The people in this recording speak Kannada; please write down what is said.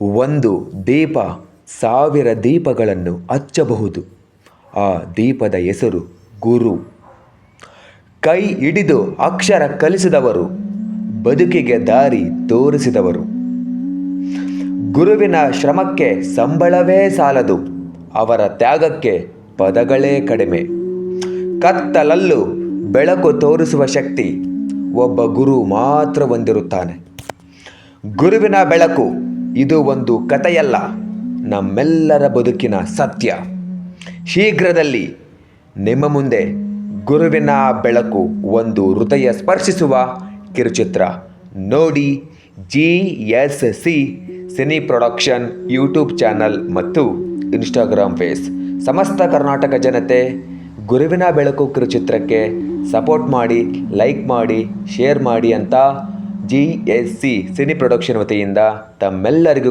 ಒಂದು ದೀಪ ಸಾವಿರ ದೀಪಗಳನ್ನು ಹಚ್ಚಬಹುದು. ಆ ದೀಪದ ಹೆಸರು ಗುರು. ಕೈ ಹಿಡಿದು ಅಕ್ಷರ ಕಲಿಸಿದವರು, ಬದುಕಿಗೆ ದಾರಿ ತೋರಿಸಿದವರು. ಗುರುವಿನ ಶ್ರಮಕ್ಕೆ ಸಂಬಳವೇ ಸಾಲದು, ಅವರ ತ್ಯಾಗಕ್ಕೆ ಪದಗಳೇ ಕಡಿಮೆ. ಕತ್ತಲಲ್ಲೂ ಬೆಳಕು ತೋರಿಸುವ ಶಕ್ತಿ ಒಬ್ಬ ಗುರು ಮಾತ್ರ ಹೊಂದಿರುತ್ತಾನೆ. ಗುರುವಿನ ಬೆಳಕು ಇದು ಒಂದು ಕಥೆಯಲ್ಲ, ನಮ್ಮೆಲ್ಲರ ಬದುಕಿನ ಸತ್ಯ. ಶೀಘ್ರದಲ್ಲಿ ನಿಮ್ಮ ಮುಂದೆ ಗುರುವಿನ ಬೆಳಕು ಒಂದು ಹೃದಯ ಸ್ಪರ್ಶಿಸುವ ಕಿರುಚಿತ್ರ. ನೋಡಿ G S C cine production YouTube channel ಮತ್ತು ಇನ್ಸ್ಟಾಗ್ರಾಮ್ ಫೇಸ್ ಸಮಸ್ತ ಕರ್ನಾಟಕ ಜನತೆ ಗುರುವಿನ ಬೆಳಕು ಕಿರುಚಿತ್ರಕ್ಕೆ ಸಪೋರ್ಟ್ ಮಾಡಿ ಲೈಕ್ ಮಾಡಿ ಶೇರ್ ಮಾಡಿ ಅಂತ G S C cine production ವತಿಯಿಂದ ತಮ್ಮೆಲ್ಲರಿಗೂ